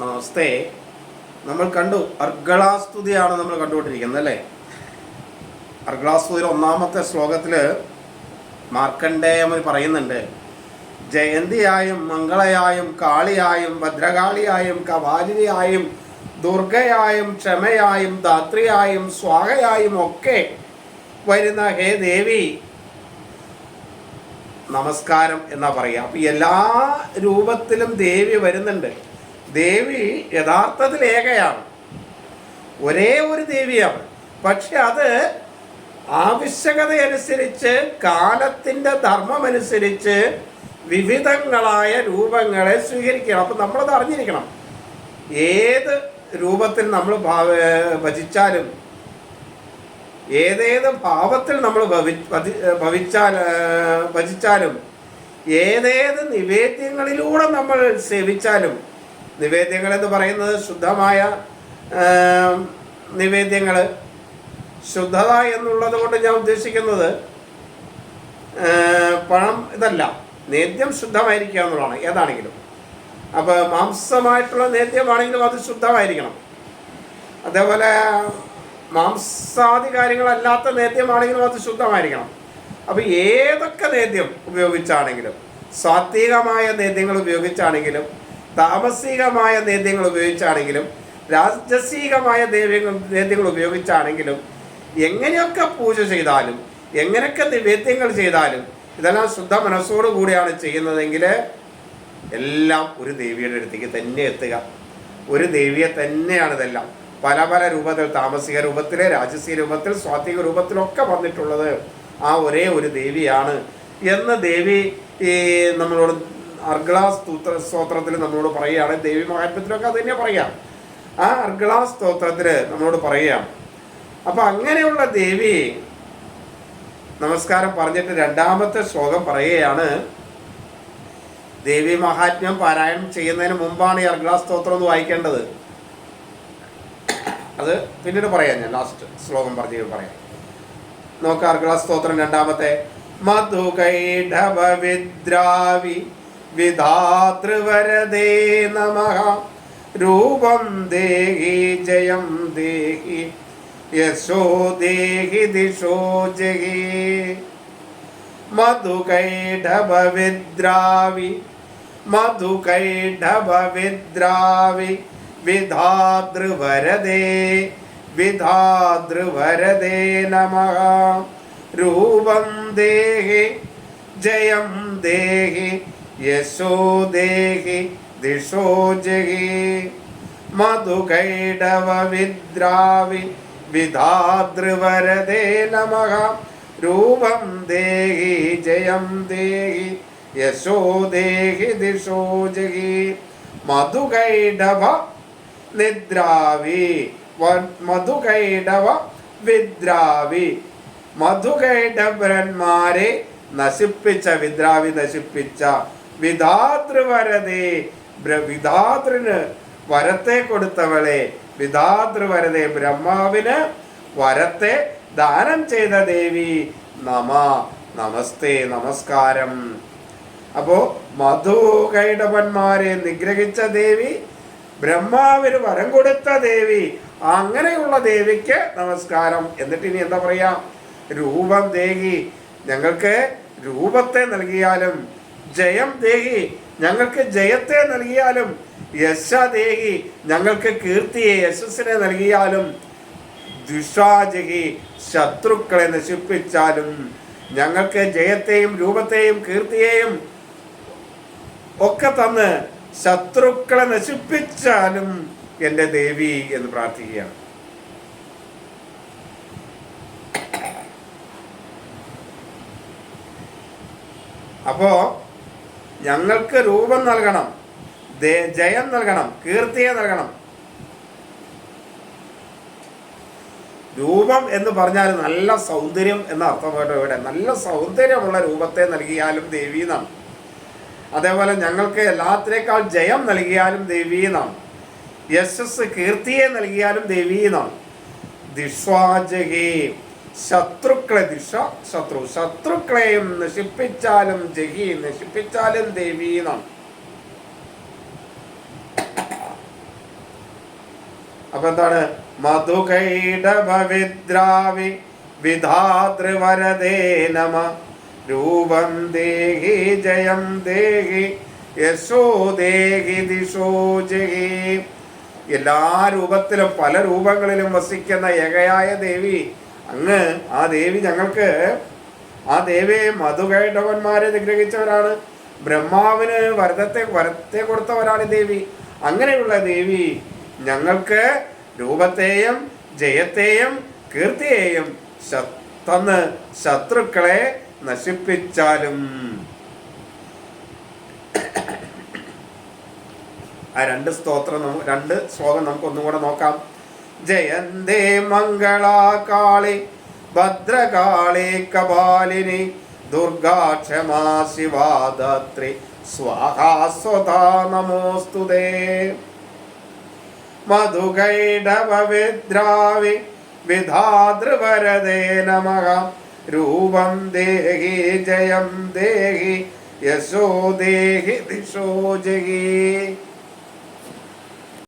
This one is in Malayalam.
നമസ്തേ നമ്മൾ കണ്ടു. അർഗളാസ്തുതിയാണ് നമ്മൾ കണ്ടുകൊണ്ടിരിക്കുന്നത് അല്ലേ? അർഗളാസ്തുതിയുടെ ഒന്നാമത്തെ ശ്ലോകത്തിൽ മാർക്കണ്ഡേയമൻ പറയുന്നുണ്ട് ജയന്തിയായും മംഗളയായും കാളിയായും ഭദ്രകാളിയായും കപാലിനിയായും ദുർഗയായും ക്ഷമയായും ധാത്രിയായും സ്വാഹയായും ഒക്കെ വരുന്ന ഹേ ദേവി നമസ്കാരം എന്നാ പറയുക. അപ്പൊ എല്ലാ രൂപത്തിലും ദേവി വരുന്നുണ്ട്. ദേവി യഥാർത്ഥത്തിൽ ഏകയാണ്. ഒരേ ഒരു ദേവിയാണ് പക്ഷെ അത് ആവശ്യകതയനുസരിച്ച് കാലത്തിന്റെ ധർമ്മമനുസരിച്ച് വിവിധങ്ങളായ രൂപങ്ങളെ സ്വീകരിക്കണം. അപ്പം നമ്മളത് അറിഞ്ഞിരിക്കണം. ഏത് രൂപത്തിൽ നമ്മൾ ഭാവ ഭജിച്ചാലും ഏതേത് ഭാവത്തിൽ നമ്മൾ ഭവി ഭവിച്ചാൽ ഭജിച്ചാലും ഏതേത് നിവേദ്യങ്ങളിലൂടെ നമ്മൾ സേവിച്ചാലും നിവേദ്യങ്ങൾ എന്ന് പറയുന്നത് ശുദ്ധമായ നിവേദ്യങ്ങൾ ശുദ്ധത എന്നുള്ളത് കൊണ്ട് ഞാൻ ഉദ്ദേശിക്കുന്നത് പഴം ഇതല്ല. നേദ്യം ശുദ്ധമായിരിക്കുക എന്നുള്ളതാണ് ഏതാണെങ്കിലും. അപ്പോൾ മാംസമായിട്ടുള്ള നേദ്യമാണെങ്കിലും അത് ശുദ്ധമായിരിക്കണം. അതേപോലെ മാംസാദി കാര്യങ്ങളല്ലാത്ത നേദ്യമാണെങ്കിലും അത് ശുദ്ധമായിരിക്കണം. അപ്പോൾ ഏതൊക്കെ നേദ്യം ഉപയോഗിച്ചാണെങ്കിലും സാത്വികമായ നേദ്യങ്ങൾ ഉപയോഗിച്ചാണെങ്കിലും താമസികമായ നേദ്യങ്ങൾ ഉപയോഗിച്ചാണെങ്കിലും രാജസികമായ ദൈവങ്ങൾ നേദ്യങ്ങൾ ഉപയോഗിച്ചാണെങ്കിലും എങ്ങനെയൊക്കെ പൂജ ചെയ്താലും എങ്ങനെയൊക്കെ നിവേദ്യങ്ങൾ ചെയ്താലും ഇതെല്ലാം ശുദ്ധ മനസ്സോടു കൂടിയാണ് ചെയ്യുന്നതെങ്കിൽ എല്ലാം ഒരു ദേവിയുടെ അടുത്തേക്ക് തന്നെ എത്തുക. ഒരു ദേവിയെ തന്നെയാണ് ഇതെല്ലാം. പല പല രൂപത്തിൽ താമസിക രൂപത്തിൽ രാജസീയ രൂപത്തിൽ സ്വാത്വിക രൂപത്തിലൊക്കെ വന്നിട്ടുള്ളത് ആ ഒരേ ഒരു ദേവിയാണ്. എന്ന് ദേവി ഈ നമ്മളോട് അർഗ്ലാ സ്തോത്ര സ്തോത്രത്തിൽ നമ്മളോട് പറയുകയാണ്. ദേവി മഹാത്മ്യത്തിലൊക്കെ അത് തന്നെ പറയാം. ആ അർഗളാ സ്തോത്രത്തിൽ നമ്മളോട് പറയാം അപ്പൊ അങ്ങനെയുള്ള ദേവി നമസ്കാരം പറഞ്ഞിട്ട് രണ്ടാമത്തെ ശ്ലോകം പറയുകയാണ്. ദേവി മഹാത്മ്യം പാരായണം ചെയ്യുന്നതിന് മുമ്പാണ് ഈ അർഗളാ സ്തോത്രം ഒന്ന് വായിക്കേണ്ടത്. അത് പിന്നീട് പറയാം ഞാൻ ലാസ്റ്റ് ശ്ലോകം പറഞ്ഞു പറയാം. നോക്കാം അർഗളാ സ്തോത്രം രണ്ടാമത്തെ. മധുകൈഢവ വിദ്രാവി വിധാതൃവരദേ നമഃ രൂപം ദേഹി ജയം ദേഹി യശോ ദേഹി ദിശോ ജഹി മധുകൈഢവ വിദ്രാവി മധുകൈഢവ വിദ്രാവി വിധാതൃവരദേ വിധാതൃവരദേ നമഃ രൂപം ദേഹി ജയം ദേഹി യശോ ദേഹി ദിശോ ജഹി. മധുകൈടവ വിദ്രാവി വിധാതൃവരദേ നമ രൂപം ദേഹി ജയം ദേഹി യശോ ദേഹി ദിശോ ജഹി. മധുകൈടവ നിദ്രാവി മധുകൈടവ വിദ്രാവി. മധുകൈടവരന്മാരെ നശിപ്പിച്ച വിദ്രാവി നശിപ്പിച്ച വിധാതൃവരതേ വരതേ വിധാതൃന് വരത്തെ കൊടുത്തവളെ വിധാതൃ വരതേ ബ്രഹ്മാവിന് വരത്തെ ദാനം ചെയ്ത ദേവി നമ. നമസ്തേ നമസ്കാരം. അപ്പോ മധുകൈടവന്മാരെ നിഗ്രഹിച്ച ദേവി ബ്രഹ്മാവിന് വരം കൊടുത്ത ദേവി അങ്ങനെയുള്ള ദേവിക്ക് നമസ്കാരം. എന്നിട്ട് ഇനി എന്താ പറയാ? രൂപം ദേഹി ഞങ്ങൾക്ക് രൂപത്തെ നൽകിയാലും ജയം ദേഹി ഞങ്ങൾക്ക് ജയത്തെ നൽകിയാലും യശ ദേഹി ഞങ്ങൾക്ക് കീർത്തിയെ യശസ്സിനെ നൽകിയാലും ദുഷാജഹി ശത്രുക്കളെ നശിപ്പിച്ചാലും ഞങ്ങൾക്ക് ജയത്തെയും രൂപത്തെയും കീർത്തിയെയും ഒക്കെ തന്ന് ശത്രുക്കളെ നശിപ്പിച്ചാലും എന്റെ ദേവി എന്ന് പ്രാർത്ഥിക്കുകയാണ്. അപ്പോ ഞങ്ങൾക്ക് രൂപം നൽകണം. ജയം നൽകണം. കീർത്തിയെ നൽകണം. രൂപം എന്ന് പറഞ്ഞാൽ നല്ല സൗന്ദര്യം എന്ന അർത്ഥം കേട്ടോ ഇവിടെ. നല്ല സൗന്ദര്യമുള്ള രൂപത്തെ നൽകിയാലും ദേവി എന്നാണ് അതേപോലെ ഞങ്ങൾക്ക് എല്ലാത്തിനേക്കാൾ ജയം നൽകിയാലും ദേവി എന്നാണ് യശസ് കീർത്തിയെ നൽകിയാലും ദേവി എന്നാണ് ദിഷ്വാജകി ശത്രുക്കളെ ദിശ ശത്രു ശത്രുക്കളെയും നശിപ്പിച്ചാലും ജഹി നശിപ്പിച്ചാലും ദേവി അപ്പൊ എന്താണ്? മധുകൈടഭവിദ്രാവി വിധാതൃവരദേ നമ. രൂപം ദേഹി ജയം ദേഹി യശോ ദേഹി ദിശോ ജഹി. എല്ലാ രൂപത്തിലും പല രൂപങ്ങളിലും വസിക്കുന്ന ഏകയായ ദേവി അങ്ങ് ആ ദേവി ഞങ്ങൾക്ക് ആ ദേവിയെ മധുകൈടവന്മാരെ നിഗ്രഹിച്ചവരാണ്. ബ്രഹ്മാവിന് വരതത്തെ വരത്തെ കൊടുത്തവരാണ് ദേവി. അങ്ങനെയുള്ള ദേവി ഞങ്ങൾക്ക് രൂപത്തെയും ജയത്തെയും കീർത്തിയെയും തന്ന് ശത്രുക്കളെ നശിപ്പിച്ചാലും. ആ രണ്ട് സ്തോത്രം രണ്ട് ശ്ലോകം നമുക്ക് ഒന്നും കൂടെ നോക്കാം. ജയന്തേ മംഗളാകാളി ഭദ്രകാളി കപാലിനി ദുർഗാക്ഷമാ ശിവാദത്രി. സ്വാഹാസ്വതാ നമോസ്തുതേ മധുകൈഡവവിദ്രാവി വിധാതൃവരദേ നമ. രൂപം ദേഹി ജയം ദേഹി യശോ ദേഹി ദിശോ ജഹി.